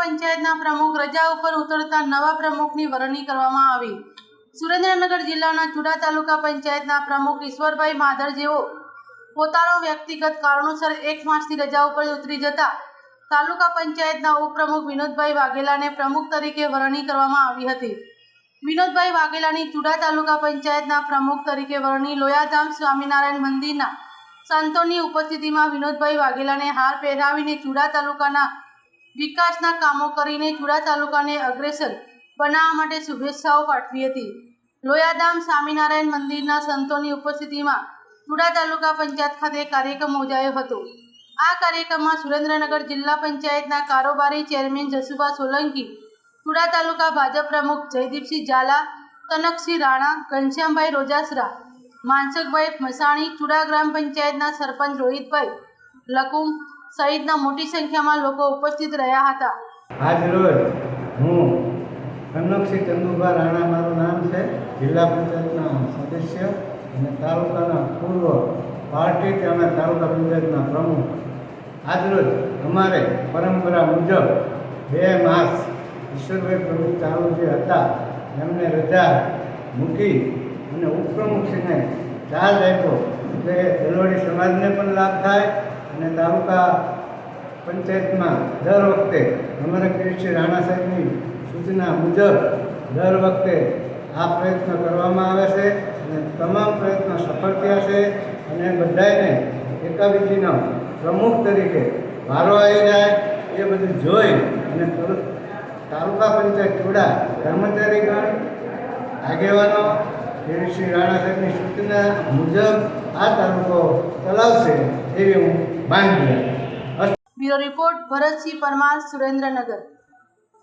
પંચાયતના પ્રમુખ રજા ઉપર ઉતરતા નવા પ્રમુખની વરણી કરવામાં આવી. સુરેન્દ્રનગર જિલ્લાના ચુડા તાલુકા પંચાયતના પ્રમુખ ઈશ્વરભાઈ માધર જેઓ પોતાનો વ્યક્તિગત કારણોસર એક માસથી રજા ઉપર ઉતરી જતા તાલુકા પંચાયતના ઉપપ્રમુખ વિનોદભાઈ વાઘેલાને પ્રમુખ તરીકે વરણી કરવામાં આવી હતી. વિનોદભાઈ વાઘેલાની ચુડા તાલુકા પંચાયતના પ્રમુખ તરીકે વરણી લોયાધામ સ્વામિનારાયણ મંદિરના સંતોની ઉપસ્થિતિમાં વિનોદભાઈ વાઘેલાને હાર પહેરાવીને ચુડા તાલુકાના વિકાસના કામો કરીને ચુડા તાલુકાને અગ્રેસર બનાવવા માટે શુભેચ્છાઓ પાઠવી હતી. લોયાધામ સ્વામિનારાયણ મંદિરના સંતોની ઉપસ્થિતિમાં ચુડા તાલુકા પંચાયત ખાતે કાર્યક્રમ યોજાયો હતો. આ કાર્યક્રમમાં સુરેન્દ્રનગર જિલ્લા પંચાયતના કારોબારી ચેરમેન જસુભા સોલંકી, ચુડા તાલુકા ભાજપ પ્રમુખ જયદીપસિંહ ઝાલા, કનકસિંહ રાણા, ઘનશ્યામભાઈ રોજાસરા, માનસકભાઈ મસાણી, ચુડા ગ્રામ પંચાયતના સરપંચ રોહિતભાઈ લકુમ સહિતના મોટી સંખ્યામાં લોકો ઉપસ્થિત રહ્યા હતા. આજ રોજ હું કનકસિંહ ચંદુભા રાણા મારું નામ છે. જિલ્લા પંચાયતના સદસ્ય અને તાલુકાના પૂર્વ પાર્ટી તેમજ તાલુકા પંચાયતના પ્રમુખ. આજરોજ અમારે પરંપરા મુજબ બે માસ ઈશ્વરભાઈ પ્રભુ ચાલુ જે હતા, એમને રજા મૂકી અને ઉપપ્રમુખશ્રીને ચાર્જ આપ્યો. એટલે દલવાડી સમાજને પણ લાભ થાય અને તાલુકા પંચાયતમાં દર વખતે અમારા કિરીટસિંહ રાણા સાહેબની સૂચના મુજબ દર વખતે આ પ્રયત્ન કરવામાં આવે છે અને તમામ પ્રયત્નો સફળ થયા છે અને બધાને એકાબીજીનો પ્રમુખ તરીકે વારો આવી જાય એ બધું જોઈ અને તાલુકા પંચાયત ચૂડા કર્મચારીગણ આગેવાનો કિરીટસિંહ રાણા સાહેબની સૂચના મુજબ આ તાલુકો ચલાવશે એવી હું બાંધી બ્યુરો રિપોર્ટ ભરતસિંહ પરમાર સુરેન્દ્રનગર.